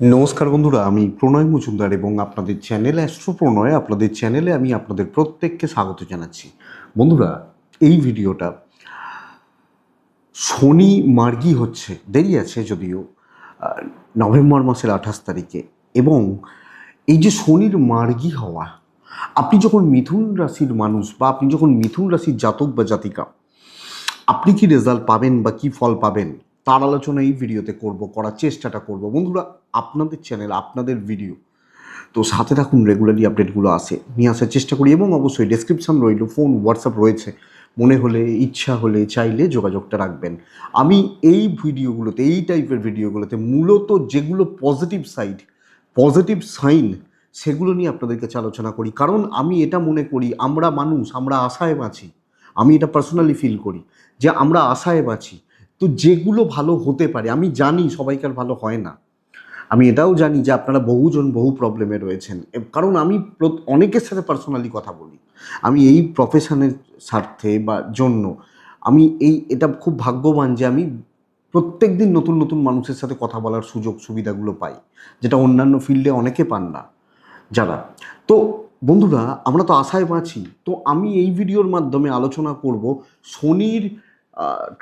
নমস্কার বন্ধুরা, আমি প্রণয় মজুমদার এবং আপনাদের চ্যানেল অ্যাস্ট্রো প্রণয় আপনাদের চ্যানেলে আমি আপনাদের প্রত্যেককে স্বাগত জানাচ্ছি। বন্ধুরা, এই ভিডিওটা শনি মার্গী হচ্ছে, দেরি আছে যদিও নভেম্বর মাসের আঠাশ তারিখে এবং এই যে শনির মার্গী হওয়া, আপনি যখন মিথুন রাশির মানুষ বা আপনি যখন মিথুন রাশির জাতক বা জাতিকা, আপনি কি রেজাল্ট পাবেন বা কি ফল পাবেন? তার আলোচনা এই ভিডিওতে করব, করার চেষ্টাটা করব। বন্ধুরা, আপনাদের চ্যানেল আপনাদের ভিডিও তো সাথে রাখুন রেগুলারলি আপডেটগুলো আসে, নিয়ে আসার চেষ্টা করি এবং অবশ্যই ডেসক্রিপশন রইল ফোন হোয়াটসঅ্যাপ রয়েছে। মনে হলে, ইচ্ছা হলে, চাইলে যোগাযোগটা রাখবেন। আমি এই ভিডিওগুলোতে, এই টাইপের ভিডিওগুলোতে মূলত যেগুলো পজিটিভ সাইড পজিটিভ সাইন সেগুলো নিয়ে আপনাদের কাছে আলোচনা করি। কারণ আমি এটা মনে করি, আমরা মানুষ, আমরা আশায় বাঁচি। আমি এটা পার্সোনালি ফিল করি যে আমরা আশায় বাঁচি। তো যেগুলো ভালো হতে পারে, আমি জানি সবাইকার ভালো হয় না। আমি এটাও জানি যে আপনারা বহুজন বহু প্রবলেমে রয়েছেন। কারণ আমি অনেকের সাথে পার্সোনালি কথা বলি। আমি এই প্রফেশনের স্বার্থে বা জন্য আমি এই, এটা খুব ভাগ্যবান যে আমি প্রত্যেক দিন নতুন নতুন মানুষের সাথে কথা বলার সুযোগ সুবিধাগুলো পাই, যেটা অন্যান্য ফিল্ডে অনেকে পান না, যারা। তো বন্ধুরা, আমরা তো আশায় বাঁচি। তো আমি এই ভিডিওর মাধ্যমে আলোচনা করব শনির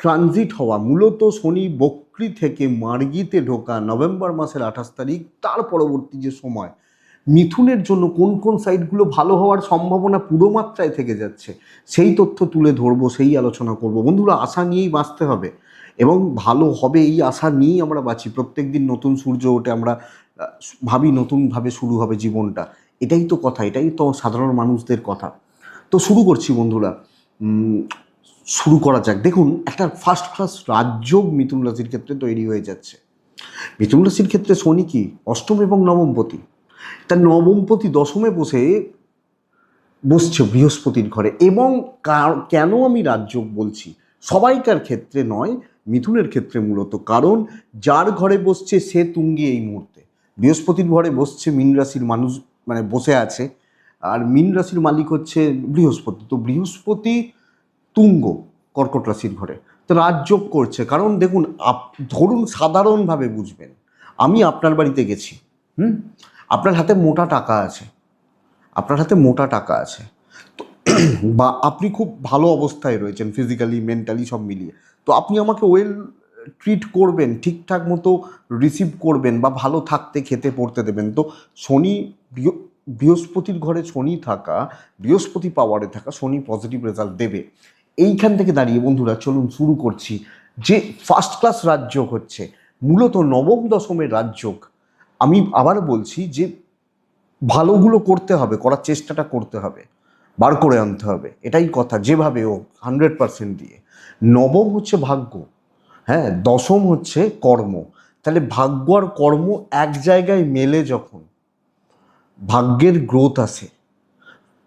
ট্রানজিট হওয়া, মূলত শনি বক্রি থেকে মার্গিতে ঢোকা নভেম্বর মাসের আঠাশ তারিখ, তার পরবর্তী যে সময়, মিথুনের জন্য কোন কোন সাইটগুলো ভালো হওয়ার সম্ভাবনা পুরো মাত্রায় থেকে যাচ্ছে, সেই তথ্য তুলে ধরবো, সেই আলোচনা করব। বন্ধুরা, আশা নিয়েই বাঁচতে হবে এবং ভালো হবে এই আশা নিয়েই আমরা বাঁচি। প্রত্যেক দিন নতুন সূর্য ওঠে, আমরা ভাবি নতুনভাবে শুরু হবে জীবনটা। এটাই তো কথা, এটাই তো সাধারণ মানুষদের কথা। তো শুরু করছি বন্ধুরা। শুরু করা যাক। দেখুন, একটা ফার্স্ট ক্লাস রাজযোগ মিথুন রাশির ক্ষেত্রে তৈরি হয়ে যাচ্ছে। মিথুন রাশির ক্ষেত্রে শনি কি? অষ্টম এবং নবমপতি তার নবমপতি দশমে বসে বসছে বৃহস্পতির ঘরে এবং কেন আমি রাজযোগ বলছি? সবাইকার ক্ষেত্রে নয়, মিথুনের ক্ষেত্রে মূলত। কারণ যার ঘরে বসছে সে তুঙ্গে এই মুহূর্তে। বৃহস্পতির ঘরে বসছে মীন রাশির মানুষ মানে বসে আছে। আর মীন রাশির মালিক হচ্ছে বৃহস্পতি। তো বৃহস্পতি তুঙ্গ কর্কট রাশির ঘরে। তো রাজযোগ করছে। কারণ দেখুন, আপ, ধরুন সাধারণভাবে বুঝবেন, আমি আপনার বাড়িতে গেছি, হুম? আপনার হাতে মোটা টাকা আছে, আপনার হাতে মোটা টাকা আছে, তো বা আপনি খুব ভালো অবস্থায় রয়েছেন ফিজিক্যালি মেন্টালি সব মিলিয়ে, তো আপনি আমাকে ওয়েল ট্রিট করবেন, ঠিকঠাক মতো রিসিভ করবেন বা ভালো থাকতে, খেতে, পড়তে দেবেন। তো শনি বৃহ- বৃহস্পতির ঘরে শনি থাকা, বৃহস্পতি পাওয়ারে থাকা, শনি পজিটিভ রেজাল্ট দেবে। এইখান থেকে দাঁড়িয়ে, বন্ধুরা, চলুন শুরু করছি। যে ফার্স্ট ক্লাস রাজযোগ হচ্ছে, মূলত নবম দশমের রাজযোগ আমি আবার বলছি যে ভালোগুলো করতে হবে, করার চেষ্টাটা করতে হবে, বার করে আনতে হবে, এটাই কথা, যেভাবে ও হান্ড্রেড পার্সেন্ট দিয়ে। নবম হচ্ছে ভাগ্য হ্যাঁ দশম হচ্ছে কর্ম। তাহলে ভাগ্য আর কর্ম এক জায়গায় মেলে যখন ভাগ্যের গ্রোথ আসে,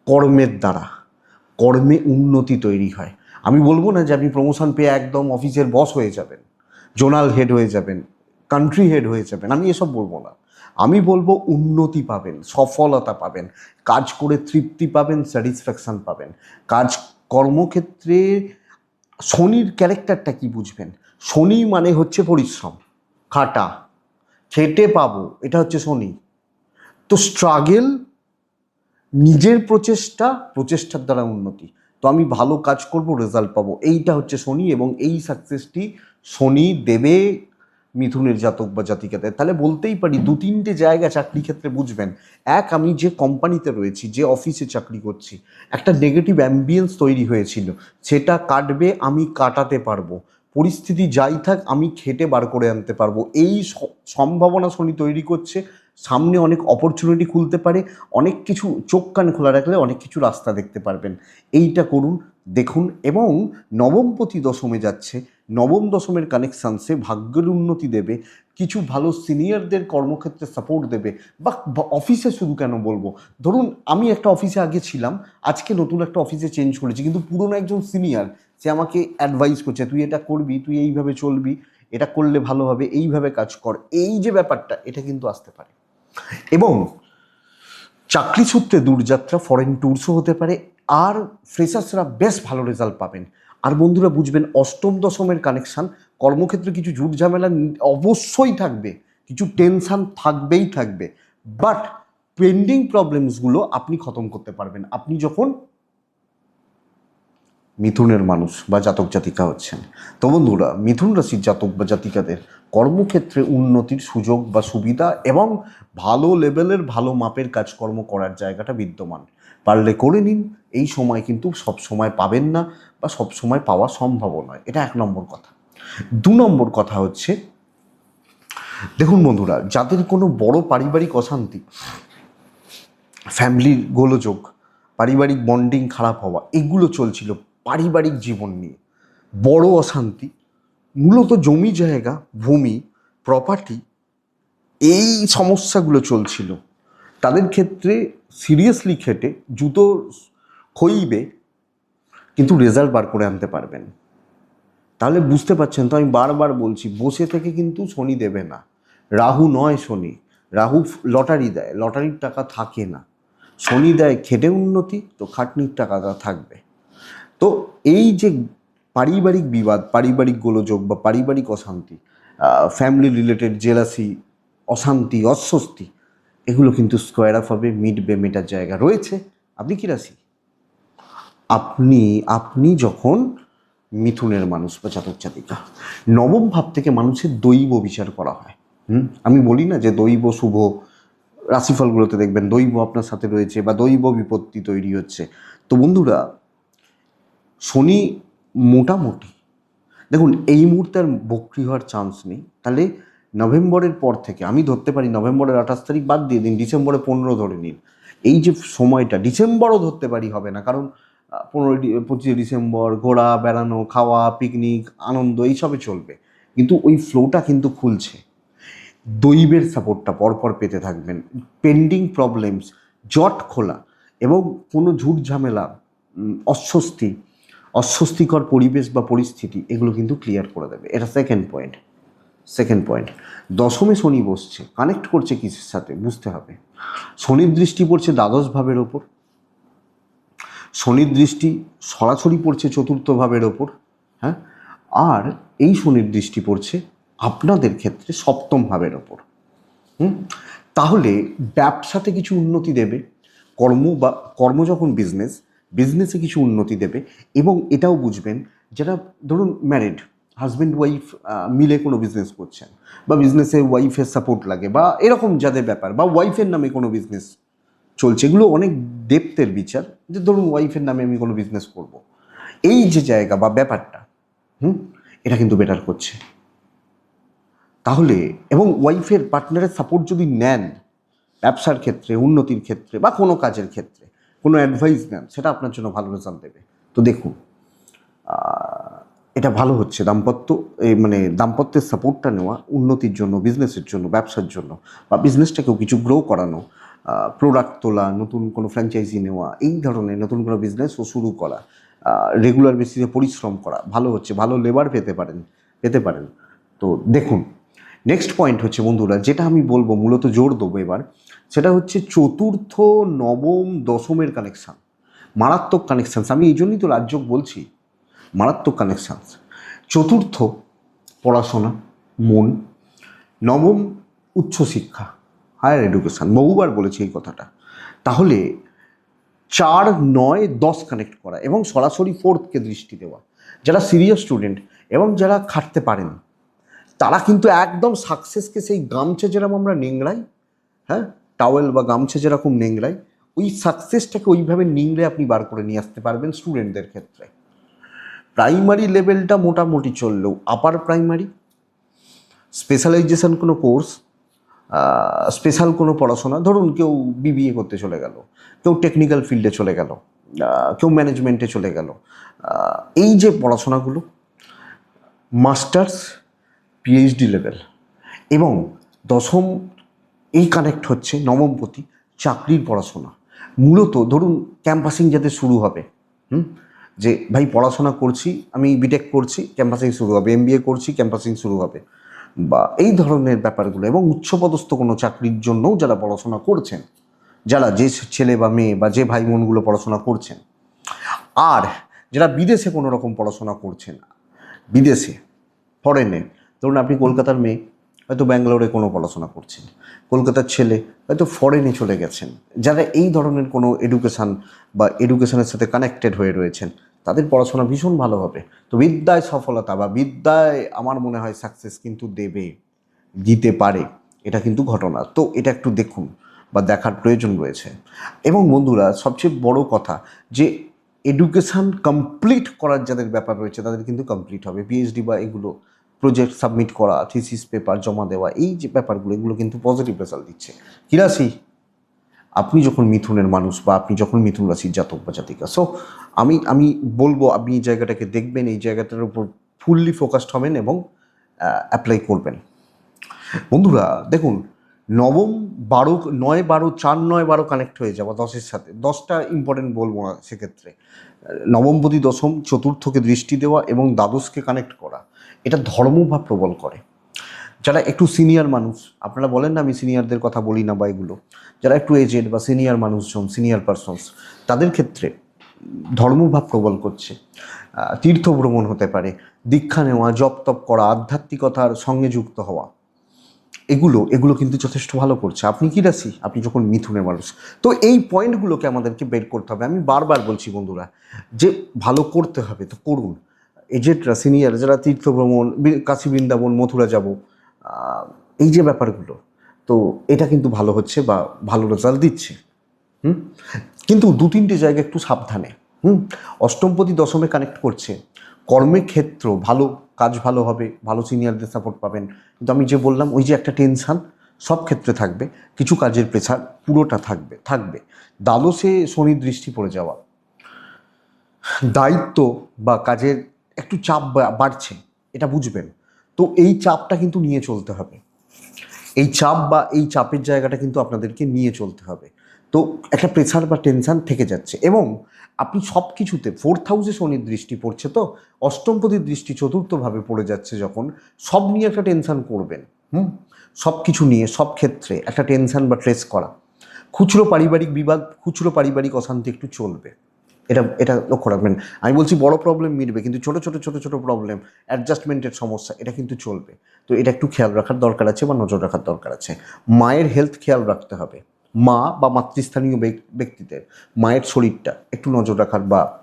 কর্মের দ্বারা, কর্মে উন্নতি তৈরি হয়। আমি বলব না যে আপনি প্রমোশন পেয়ে একদম অফিসের বস হয়ে যাবেন জোনাল হেড হয়ে যাবেন কান্ট্রি হেড হয়ে যাবেন। আমি এসব বলব না। আমি বলব উন্নতি পাবেন, সফলতা পাবেন, কাজ করে তৃপ্তি পাবেন স্যাটিসফ্যাকশন পাবেন। কাজ কর্মক্ষেত্রে শনির ক্যারেক্টারটা কি বুঝবেন? শনি মানে হচ্ছে পরিশ্রম, খাটা, খেটে পাবো, এটা হচ্ছে শনি। তো স্ট্রাগেল নিজের প্রচেষ্টা, প্রচেষ্টার দ্বারা উন্নতি। তো আমি ভালো কাজ করব রেজাল্ট পাবো। এইটা হচ্ছে শনি এবং এই সাকসেসটি শনি দেবে মিথুনের জাতক বা জাতিকাতে। তাহলে বলতেই পারি, দু তিনটে জায়গা চাকরি ক্ষেত্রে বুঝবেন। এক, আমি যে কোম্পানিতে রয়েছি, যে অফিসে চাকরি করছি, একটা নেগেটিভ অ্যাম্বিয়েন্স তৈরি হয়েছিল। সেটা কাটবে, আমি কাটাতে পারব। পরিস্থিতি যাই থাক, আমি খেটে বার করে আনতে পারব। এই সম্ভাবনা শনি তৈরি করছে। সামনে অনেক অপরচুনিটি খুলতে পারে, অনেক কিছু চোখ কান খোলা রাখলে অনেক কিছু রাস্তা দেখতে পারবেন। এইটা করুন, দেখুন এবং নবমপতি দশমে যাচ্ছে। নবম দশমের কানেকশানসে ভাগ্যের উন্নতি দেবে, কিছু ভালো সিনিয়রদের কর্মক্ষেত্রে সাপোর্ট দেবে বা অফিসে শুধু কেন বলব? ধরুন আমি একটা অফিসে আগে ছিলাম, আজকে নতুন একটা অফিসে চেঞ্জ করেছি, কিন্তু পুরনো একজন সিনিয়র সে আমাকে অ্যাডভাইস করছে, তুই এটা করবি, তুই এইভাবে চলবি, এটা করলে ভালো হবে, এইভাবে কাজ কর। এই যে ব্যাপারটা, এটা কিন্তু আসতে পারে। এবং চাকরি সূত্রে দূরযাত্রা ফরেন ট্যুরসও হতে পারে, আর ফ্রেশার্সরা বেশ ভালো রেজাল্ট পাবেন। আর বন্ধুরা, বুঝবেন অষ্টম, দশমের কানেকশান কর্মক্ষেত্রে কিছু ঝুট ঝামেলা অবশ্যই থাকবে, কিছু টেনশান থাকবেই থাকবে বাট পেন্ডিং প্রবলেমসগুলো আপনি খতম করতে পারবেন। আপনি যখন মিথুনের মানুষ বা জাতক জাতিকা হচ্ছেন। তো বন্ধুরা, মিথুন রাশির জাতক বা জাতিকাদের কর্মক্ষেত্রে উন্নতির সুযোগ বা সুবিধা এবং ভালো লেভেলের ভালো মাপের কাজকর্ম করার জায়গাটা বিদ্যমান। পারলে করে নিন, এই সময় কিন্তু সব সময় পাবেন না বা সব সময় পাওয়া সম্ভব নয়। এটা এক নম্বর কথা। দু নম্বর কথা হচ্ছে, দেখুন বন্ধুরা, যাদের কোনো বড় পারিবারিক অশান্তি ফ্যামিলির গোলযোগ, পারিবারিক বন্ডিং খারাপ হওয়া, এগুলো চলছিল পারিবারিক জীবন নিয়ে। বড় অশান্তি, মূলত জমি জায়গা, ভূমি প্রপার্টি এই সমস্যাগুলো চলছিল। তাদের ক্ষেত্রে সিরিয়াসলি খেটে জুতো খইবে, কিন্তু রেজাল্ট বার করে আনতে পারবেন। তাহলে বুঝতে পারছেন তো, আমি বারবার বলছি, বসে থেকে কিন্তু শনি দেবে না। রাহু নয় শনি, রাহু লটারি দেয়, লটারির টাকা থাকে না। শনি দেয়, খেটে উন্নতি, তো খাটনির টাকাটা থাকবে। তো এই যে পারিবারিক বিবাদ, পারিবারিক গোলযোগ বা পারিবারিক অশান্তি ফ্যামিলি রিলেটেড জেলাসি অশান্তি, অস্বস্তি, এগুলো কিন্তু স্কোয়ার অফ হবে মিটবে মেটার জায়গা রয়েছে। আপনি কি রাশি? আপনি আপনি যখন মিথুনের মানুষ বা জাতিকা, নবম ভাব থেকে মানুষের দৈব বিচার করা হয়। হুম? আমি বলি না যে দৈব, শুভ রাশিফলগুলোতে দেখবেন দৈব আপনার সাথে রয়েছে বা দৈব বিপত্তি তৈরি হচ্ছে। তো বন্ধুরা শনি মোটামুটি। দেখুন, এই মুহূর্তে আর বক্রি হওয়ার চান্স নেই। তাহলে নভেম্বরের পর থেকে, আমি ধরতে পারি নভেম্বরের আঠাশ তারিখ বাদ দিয়ে দিন, ডিসেম্বরে পনেরো ধরে নিন। এই যে সময়টা, ডিসেম্বরও ধরতে পারি হবে না, কারণ পনেরোই পঁচিশে ডিসেম্বর, ঘোরা, বেড়ানো, খাওয়া পিকনিক আনন্দ এইসবে চলবে। কিন্তু ওই ফ্লোটা কিন্তু খুলছে। দৈবের সাপোর্টটা পরপর পেতে থাকবেন। পেন্ডিং প্রবলেমস জট খোলা এবং কোনো ঝুট ঝামেলা অস্বস্তি অস্বস্তিকর পরিবেশ বা পরিস্থিতি, এগুলো কিন্তু ক্লিয়ার করে দেবে। এটা সেকেন্ড পয়েন্ট সেকেন্ড পয়েন্ট দশমে শনি বসছে কানেক্ট করছে কিসের সাথে? বুঝতে হবে। শনির দৃষ্টি পড়ছে দ্বাদশ ভাবের ওপর, শনির দৃষ্টি সরাসরি পড়ছে চতুর্থ ভাবের ওপর হ্যাঁ? আর এই শনির দৃষ্টি পড়ছে আপনাদের ক্ষেত্রে সপ্তম ভাবের ওপর, হুম? তাহলে ব্যবসাতে কিছু উন্নতি দেবে, কর্ম বা কর্ম যখন বিজনেস বিজনেসে কিছু উন্নতি দেবে এবং এটাও বুঝবেন যারা ধরুন ম্যারিড হাজব্যান্ড ওয়াইফ মিলে কোনো বিজনেস করছেন বা বিজনেসে ওয়াইফের সাপোর্ট লাগে বা এরকম যাদের ব্যাপার বা ওয়াইফের নামে কোনো বিজনেস চলছে, এগুলো অনেক ডেপথের বিচার যে ধরুন ওয়াইফের নামে আমি কোনো বিজনেস করব। এই যে জায়গা বা ব্যাপারটা, হুম, এটা কিন্তু বেটার করছে তাহলে এবং ওয়াইফের পার্টনারের সাপোর্ট যদি নেন, ব্যবসার ক্ষেত্রে, উন্নতির ক্ষেত্রে বা কোনো কাজের ক্ষেত্রে কোনো অ্যাডভাইস নেন, সেটা আপনার জন্য ভালো রেজাল্ট দেবে। তো দেখুন এটা ভালো হচ্ছে। দাম্পত্য, এই মানে দাম্পত্যের সাপোর্টটা নেওয়া, উন্নতির জন্য বিজনেসের জন্য, ব্যবসার জন্য, বা বিজনেসটাকেও কিছু গ্রো করানো প্রোডাক্ট তোলা, নতুন কোনো ফ্র্যাঞ্চাইজি নেওয়া, এই ধরনের নতুন কোনো বিজনেসও শুরু করা রেগুলার বেসিসে পরিশ্রম করা, ভালো হচ্ছে, ভালো লেবার পেতে পারেন পেতে পারেন। তো দেখুন নেক্সট পয়েন্ট হচ্ছে, বন্ধুরা, যেটা আমি বলব, মূলত জোর দেবো এবার, সেটা হচ্ছে চতুর্থ নবম দশমের কানেকশান মারাত্মক কানেকশানস আমি এই জন্যই তো রাজ্যক বলছি, মারাত্মক কানেকশানস চতুর্থ, পড়াশোনা, মন। নবম উচ্চশিক্ষা হায়ার এডুকেশান বহুবার বলেছি এই কথাটা। তাহলে চার, নয়, দশ কানেক্ট করা এবং সরাসরি ফোর্থকে দৃষ্টি দেওয়া, যারা সিরিয়াস স্টুডেন্ট এবং যারা খাটতে পারেন। তারা কিন্তু একদম সাকসেসকে সেই গামছা যেরকম আমরা নেংড়াই হ্যাঁ? টাওয়েল বা গামছা যেরকম নেংড়াই, ওই সাকসেসটাকে ওইভাবে নিংড়ে আপনি বার করে নিয়ে আসতে পারবেন স্টুডেন্টদের ক্ষেত্রে। প্রাইমারি লেভেলটা মোটামুটি চললেও আপার প্রাইমারি স্পেশালাইজেশন কোনো কোর্স স্পেশাল কোনো পড়াশোনা, ধরুন কেউ বিবিএ করতে চলে গেল, কেউ টেকনিক্যাল ফিল্ডে চলে গেল কেউ ম্যানেজমেন্টে চলে গেল এই যে পড়াশোনাগুলো মাস্টার্স পিএইচডি লেভেল এবং দশম এই কানেক্ট হচ্ছে নবমপতি চাকরির পড়াশোনা। মূলত ধরুন ক্যাম্পাসিং যাতে শুরু হবে, হুম? যে ভাই পড়াশোনা করছি, আমি বিটেক করছি ক্যাম্পাসিং শুরু হবে এমবিএ করছি ক্যাম্পাসিং শুরু হবে। বা এই ধরনের ব্যাপারগুলো এবং উচ্চপদস্থ কোনো চাকরির জন্যও যারা পড়াশোনা করছেন, যারা যে ছেলে বা মেয়ে বা যে ভাই বোনগুলো পড়াশোনা করছেন, আর যারা বিদেশে কোনো রকম পড়াশোনা করছেন, বিদেশে ফরেনে ধরুন আপনি কলকাতার মেয়ে, হয়তো ব্যাঙ্গালোরে কোনো পড়াশোনা করছেন। কলকাতার ছেলে, হয়তো ফরেনে চলে গেছেন। যারা এই ধরনের কোনো এডুকেশান বা এডুকেশনের সাথে কানেক্টেড হয়ে রয়েছেন, তাদের পড়াশোনা ভীষণ ভালো হবে। তো বিদ্যায় সফলতা বা বিদ্যায় আমার মনে হয় সাকসেস কিন্তু দেবে, দিতে পারে, এটা কিন্তু ঘটনা। তো এটা একটু দেখুন বা দেখার প্রয়োজন রয়েছে। এবং বন্ধুরা, সবচেয়ে বড় কথা যে এডুকেশান কমপ্লিট করার যাদের ব্যাপার রয়েছে, তাদের কিন্তু কমপ্লিট হবে। পিএইচডি বা এগুলো প্রজেক্ট সাবমিট করা থিসিস পেপার জমা দেওয়া, এই যে ব্যাপারগুলো, এগুলো কিন্তু পজিটিভ রেজাল্ট দিচ্ছে। কি রাশি? আপনি যখন মিথুনের মানুষ বা আপনি যখন মিথুন রাশির জাতক বা জাতিকা সো আমি আমি বলব আপনি এই জায়গাটাকে দেখবেন, এই জায়গাটার উপর ফুললি ফোকাসড হবেন এবং অ্যাপ্লাই করবেন। বন্ধুরা, দেখুন, নবম বারো, নয় বারো, চার নয় বারো কানেক্ট হয়ে যাওয়া দশের সাথে, দশটা ইম্পর্টেন্ট বলব না সেক্ষেত্রে। নবমপতি দশম চতুর্থকে দৃষ্টি দেওয়া এবং দ্বাদশকে কানেক্ট করা। এটা ধর্মভাব প্রবল করে। যারা একটু সিনিয়র মানুষ, আপনারা বলেন না আমি সিনিয়রদের কথা বলি না বা এগুলো, যারা একটু এজেড বা সিনিয়র মানুষজন সিনিয়র পারসনস তাদের ক্ষেত্রে ধর্মভাব প্রবল করছে। তীর্থ ভ্রমণ হতে পারে, দীক্ষা নেওয়া, জপ তপ করা, আধ্যাত্মিকতার সঙ্গে যুক্ত হওয়া। এগুলো এগুলো কিন্তু যথেষ্ট ভালো করছে। আপনি কি রাশি আপনি যখন মিথুনের মানুষ। তো এই পয়েন্টগুলোকে আমাদেরকে বের করতে হবে। আমি বারবার বলছি বন্ধুরা, যে ভালো করতে হবে, তো করুন। এজেটরা সিনিয়র যারা তীর্থ ভ্রমণ কাশী বৃন্দাবন, মথুরা যাব এই যে ব্যাপারগুলো, তো এটা কিন্তু ভালো হচ্ছে বা ভালো রেজাল্ট দিচ্ছে। হুম? কিন্তু দু তিনটে জায়গা একটু সাবধানে। হুম? অষ্টমপতি দশমে কানেক্ট করছে। কর্মের ক্ষেত্র, ভালো কাজ ভালো হবে, ভালো সিনিয়রদের সাপোর্ট পাবেন। কিন্তু আমি যে বললাম, ওই যে একটা টেনশান সব ক্ষেত্রে থাকবে। কিছু কাজের প্রেছার পুরোটা থাকবে থাকবে। দ্বাদশে শনি দৃষ্টি পড়ে যাওয়া। দায়িত্ব বা কাজের একটু চাপ বাড়ছে, এটা বুঝবেন। তো এই চাপটা কিন্তু নিয়ে চলতে হবে। এই চাপ বা এই চাপের জায়গাটা কিন্তু আপনাদেরকে নিয়ে চলতে হবে। তো একটা প্রেশার বা টেনশন থেকে যাচ্ছে এবং আপনি সব কিছুতে ফোর্থ হাউসে শনির দৃষ্টি পড়ছে তো, অষ্টমপতির দৃষ্টি চতুর্থভাবে পড়ে যাচ্ছে যখন সব নিয়ে একটা টেনশান করবেন, হুম? সব কিছু নিয়ে, সব ক্ষেত্রে একটা টেনশন বা ট্রেস করা। খুচরো পারিবারিক বিবাদ, খুচরো পারিবারিক অশান্তি একটু চলবে। এটা এটা লক্ষ্য রাখবেন। আমি বলছি বড় প্রবলেম মিটবে, কিন্তু ছোট ছোট ছোট ছোট প্রবলেম অ্যাডজাস্টমেন্টের সমস্যা, এটা কিন্তু চলবে। তো এটা একটু খেয়াল রাখার দরকার আছে বা নজর রাখার দরকার আছে। মায়ের হেলথ খেয়াল রাখতে হবে। মা বা মাতৃস্থানীয় ব্যক- ব্যক্তিদের, মায়ের শরীরটা একটু নজর রাখার বা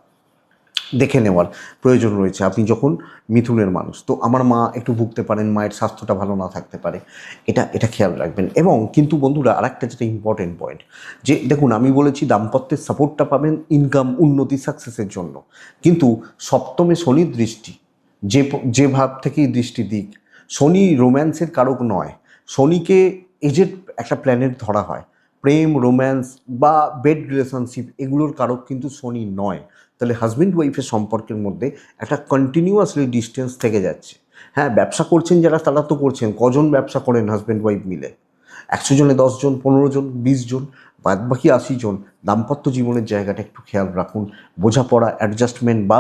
দেখে নেওয়ার প্রয়োজন রয়েছে। আপনি যখন মিথুনের মানুষ, তো আমার মা একটু ভুগতে পারেন, মায়ের স্বাস্থ্যটা ভালো না থাকতে পারে। এটা এটা খেয়াল রাখবেন। এবং কিন্তু বন্ধুরা, আরেকটা যেটা ইম্পর্টেন্ট পয়েন্ট যে দেখুন, আমি বলেছি দাম্পত্যের সাপোর্টটা পাবেন ইনকাম উন্নতি সাকসেসের জন্য। কিন্তু সপ্তমে শনির দৃষ্টি, যে যে ভাব থেকেই দৃষ্টি দিক, শনি রোম্যান্সের কারক নয়। শনিকে এজেড একটা প্ল্যানেট ধরা হয়। প্রেম রোম্যান্স বা বেড রিলেশনশিপ এগুলোর কারক কিন্তু শনি নয়। তাহলে হাজব্যান্ড ওয়াইফের সম্পর্কের মধ্যে একটা কন্টিনিউয়াসলি ডিস্টেন্স থেকে যাচ্ছে। হ্যাঁ ব্যবসা করছেন যারা, তারা তো করছেন। কজন ব্যবসা করেন হাজব্যান্ড ওয়াইফ মিলে? একশো জনে দশজন পনেরো জন, বিশ জন, বাদ বাকি আশি জন। দাম্পত্য জীবনের জায়গাটা একটু খেয়াল রাখুন। বোঝাপড়া অ্যাডজাস্টমেন্ট বা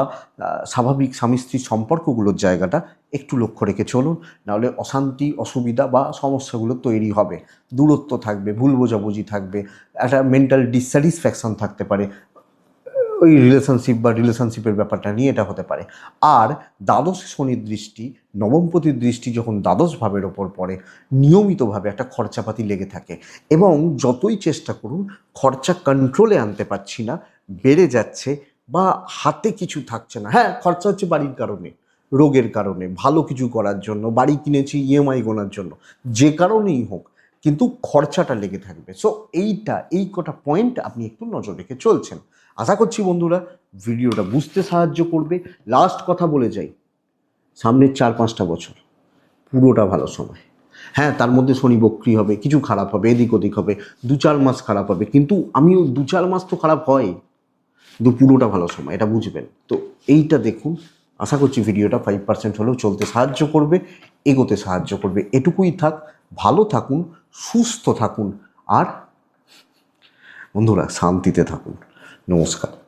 স্বাভাবিক স্বামী স্ত্রীর সম্পর্কগুলোর জায়গাটা একটু লক্ষ্য রেখে চলুন। নাহলে অশান্তি, অসুবিধা বা সমস্যাগুলো তৈরি হবে। দূরত্ব থাকবে, ভুল বোঝাবুঝি থাকবে। একটা মেন্টাল ডিসস্যাটিসফ্যাকশন থাকতে পারে। ওই রিলেশনশিপ বা রিলেশনশিপের ব্যাপারটা নিয়ে এটা হতে পারে। আর দ্বাদশ শনির দৃষ্টি নবমপতির দৃষ্টি যখন দ্বাদশ ভাবের ওপর পড়ে, নিয়মিতভাবে একটা খরচাপাতি লেগে থাকে। এবং যতই চেষ্টা করুন, খরচা কন্ট্রোলে আনতে পারছি না, বেড়ে যাচ্ছে বা হাতে কিছু থাকছে না। হ্যাঁ খরচা হচ্ছে বাড়ির কারণে, রোগের কারণে, ভালো কিছু করার জন্য, বাড়ি কিনেছি ইএমআই গোনার জন্য, যে কারণেই হোক, কিন্তু খরচাটা লেগে থাকবে। সো এইটা, এই কটা পয়েন্ট আপনি একটু নজর রেখে চলছেন। আশা করছি বন্ধুরা ভিডিওটা বুঝতে সাহায্য করবে। লাস্ট কথা বলে যাই। সামনের চার পাঁচটা বছর, পুরোটা ভালো সময়। হ্যাঁ তার মধ্যে শনি বক্রি হবে, কিছু খারাপ হবে, এদিক ওদিক হবে, দু চার মাস খারাপ হবে, কিন্তু আমিও দু চার মাস তো খারাপ হয়। কিন্তু পুরোটা ভালো সময়, এটা বুঝবেন। তো এইটা দেখুন, আশা করছি ভিডিওটা ফাইভ পার্সেন্ট হলেও চলতে সাহায্য করবে, এগোতে সাহায্য করবে। এটুকুই থাক, ভালো থাকুন, সুস্থ থাকুন, আর বন্ধুরা শান্তিতে থাকুন। নমস্কার